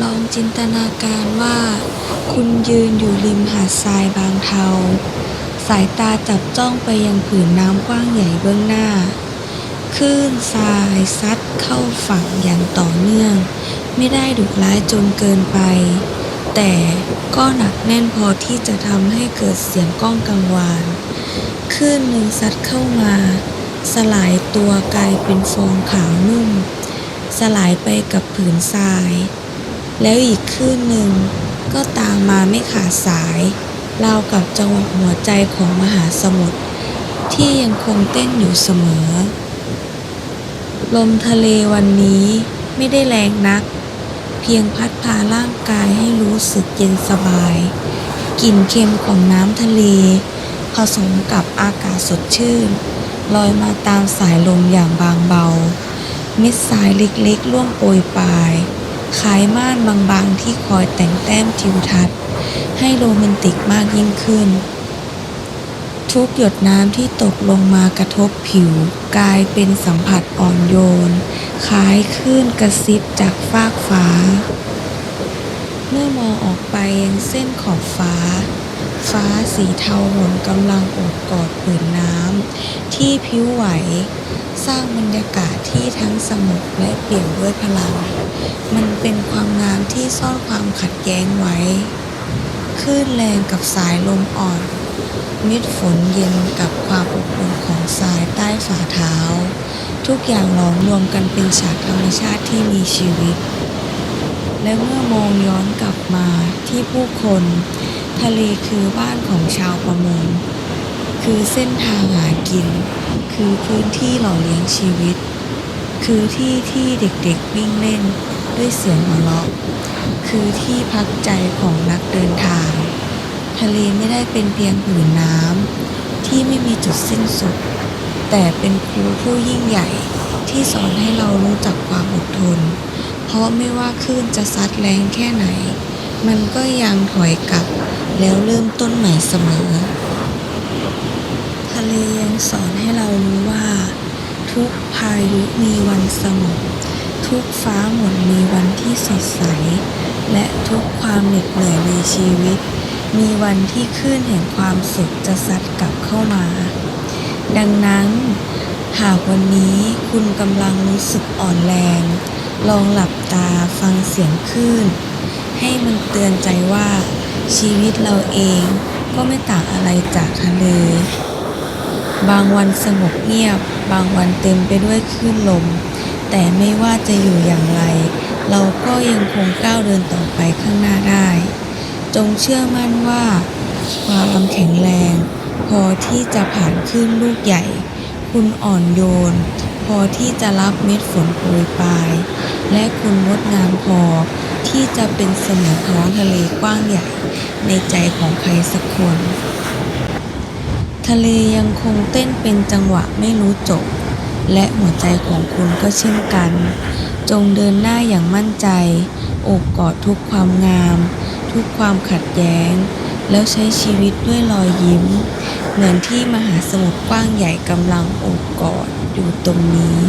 ลองจินตนาการว่า คุณยืนอยู่ริมหาดทรายบางเทา สายตาจับจ้องไปยังผืนน้ำกว้างใหญ่เบื้องหน้าคลื่นทรายซัดเข้าฝั่งอย่างต่อเนื่อง ไม่ได้ดุร้ายจนเกินไป แต่ก็หนักแน่นพอที่จะทำให้เกิดเสียงก้องกังวานคลื่นหนึ่งซัดเข้ามา สลายตัวกลายเป็นฟองขาวนุ่ม สลายไปกับผืนทราย แล้วอีกคลื่นหนึ่งก็ตามมาไม่ขาดสายราวกับจังหวะหัวใจของมหาสมุทรที่ยังคงเต้นอยู่เสมอ ลมทะเลวันนี้ไม่ได้แรงนัก เพียงพัดพาร่างกายให้รู้สึกเย็นสบาย กลิ่นเค็มของน้ำทะเล ผสมกับอากาศสดชื่น ลอยมาตามสายลมอย่างบางเบา เม็ดทรายเล็กๆ ร่วงโปรยปลาย คล้ายม่านบางๆ ที่คอยแต่งแต้มทิวทัศน์ ให้โรแมนติกมากยิ่งขึ้น ทุกหยดน้ำที่ตกลงมากระทบผิว กลายเป็นสัมผัสอ่อนโยน คล้ายคลื่นกระซิบจากฟากฟ้า เมื่อมองออกไปยังเส้นขอบฟ้า ฟ้าสีเทาหม่นกำลังโอบกอดผืนน้ำที่พิ้วไหวสร้างบรรยากาศที่ทั้งสงบและเปลี่ยนด้วยพลังม เป็นความงามที่ซ่อนความขัดแย้งไว้คลื่นแรงกับสายลมอ่อนม็ดฝนเย็นกับความอบอุ่นของทรายใต้ฝ่าเท้า ทุกอย่างหลอมรวมกันเป็นฉากธรรมชาติที่มีชีวิต และเมื่อมองย้อนกลับมาที่ผู้คน ทะเลคือบ้านของชาวประมง คือเส้นทางหากิน คือพื้นที่หล่อเลี้ยงชีวิต คือที่ที่เด็กๆวิ่งเล่น ด้วยเสียงหัวเราะคือที่พักใจของนักเดินทาง ทะเลไม่ได้เป็นเพียงผืนน้ำที่ไม่มีจุดสิ้นสุด แต่เป็นครูผู้ยิ่งใหญ่ที่สอนให้เรารู้จักความอดทน เพราะไม่ว่าคลื่นจะซัดแรงแค่ไหน มันก็ยังถอยกลับ แล้วเริ่มต้นใหม่เสมอ ทะเลยังสอนให้เรารู้ว่า ทุกพายุมีวันสงบ ทุกฟ้าหมุนมีวันที่สดใส และทุกความเหน็ดเหนื่อยในชีวิต มีวันที่คลื่นแห่งความสุขจะซัดกลับเข้ามา ดังนั้น หากวันนี้คุณกำลังรู้สึกอ่อนแรง ลองหลับตาฟังเสียงคลื่น ให้มันเตือนใจว่า ชีวิตเราเองก็ไม่ต่างอะไรจากทะเล บางวันสงบเงียบ บางวันเต็มไปด้วยคลื่นลม แต่ไม่ว่าจะอยู่อย่างไร เราก็ยังคงก้าวเดินต่อไปข้างหน้าได้ จงเชื่อมั่นว่า ความแข็งแรง พอที่จะผ่านคลื่นลูกใหญ่ คุณอ่อนโยน พอที่จะรับเม็ดฝนโปรยปลาย และคุณงดงามพอที่จะเป็นเสมือนท้องทะเลกว้างใหญ่ ในใจของใครสักคน ทะเลยังคงเต้นเป็นจังหวะไม่รู้จบ และหัวใจของคุณก็เช่นกัน จงเดินหน้าอย่างมั่นใจ โอบกอดทุกความงาม ทุกความขัดแย้ง แล้วใช้ชีวิตด้วยรอยยิ้ม เหมือนที่มหาสมุทรกว้างใหญ่กำลังโอบกอดอยู่ตรงนี้